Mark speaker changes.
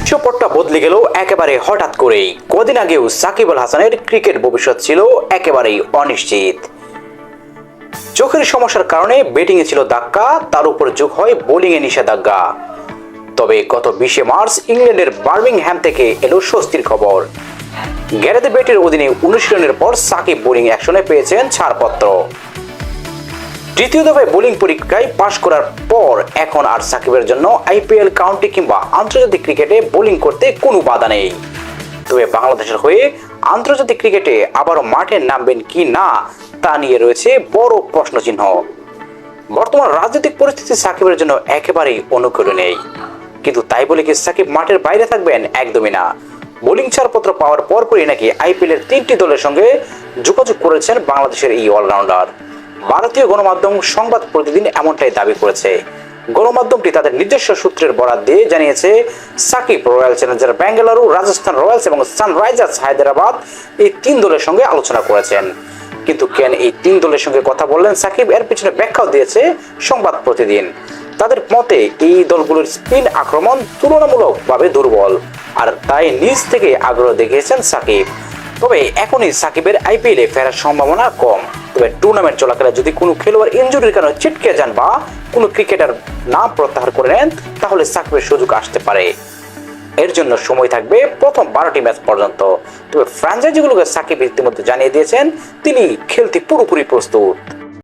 Speaker 1: দৃশ্যপটটা বদলে গেল একেবারে হঠাৎ করেই। কদিন আগেও সাকিব আল হাসানের ক্রিকেট ভবিষ্যৎ ছিল একেবারেই অনিশ্চিত। চোখের সমস্যার কারণে ব্যাটিংয়ে ছিল ধাক্কা, তার উপর যোগ হয় বোলিংয়ে নিষেধাজ্ঞা। তবে গত বিশে মার্চ ইংল্যান্ডের বার্মিংহ্যাম থেকে এলো স্বস্তির খবর। গ্যারেথ বেটের অধীনে অনুশীলনের পর সাকিব বোলিং অ্যাকশনে পেয়েছেন ছাড়পত্র। তৃতীয় দফায় বোলিং পরীক্ষায় পাশ করার পর এখন আর সাকিবের জন্য আইপিএল কাউন্টি কিংবা আন্তর্জাতিক ক্রিকেটে বোলিং করতে কোনো বাধা নেই। তবে বাংলাদেশের হয়ে আন্তর্জাতিক ক্রিকেটে আবারও মাঠে নামবেন কি না, তা নিয়ে রয়েছে বড় প্রশ্নচিহ্ন। বর্তমান রাজনৈতিক পরিস্থিতি সাকিবের জন্য একেবারেই অনুকূল নেই কিন্তু তাই বলে কি সাকিব মাঠের বাইরে থাকবেন? একদমই না। বোলিং ছাড়পত্র পাওয়ার পরপরই নাকি আইপিএল এর তিনটি দলের সঙ্গে যোগাযোগ করেছেন বাংলাদেশের এই অলরাউন্ডার। ভারতীয় গণমাধ্যম সংবাদ প্রতিদিন এমনটাই দাবি করেছে। গণমাধ্যমটি তাদের নিজস্ব সূত্রের বরাত দিয়ে জানিয়েছে, Shakib royal challenger Bengaluru, Rajasthan royals এবং সানরাইজার্স হায়দ্রাবাদ এই তিন দলের সঙ্গে আলোচনা করেছেন। কিন্তু কেন এই তিন দলের সঙ্গে কথা বললেন সাকিব? এর পিছনে ব্যাখ্যাও দিয়েছে সংবাদ প্রতিদিন। তাদের মতে, এই দলগুলোর স্পিন আক্রমণ তুলনামূলকভাবে দুর্বল, আর তাই নিজ থেকে আগ্রহ দেখিয়েছেন সাকিব। তবে এখনই সাকিবের আইপিএলে ফেরার সম্ভাবনা কম। তবে টুর্নামেন্ট চলাকালে যদি কোনো খেলোয়াড় ইঞ্জুরির কারণে ছিটকে যান বা কোনো ক্রিকেটার নাম প্রত্যাহার করে নেন, তাহলে সাকিবের সুযোগ আসতে পারে। এর জন্য সময় থাকবে প্রথম বারোটি ম্যাচ পর্যন্ত। তবে ফ্র্যাঞ্চাইজিগুলোকে সাকিব ইতিমধ্যে জানিয়ে দিয়েছেন, তিনি খেলতে পুরোপুরি প্রস্তুত।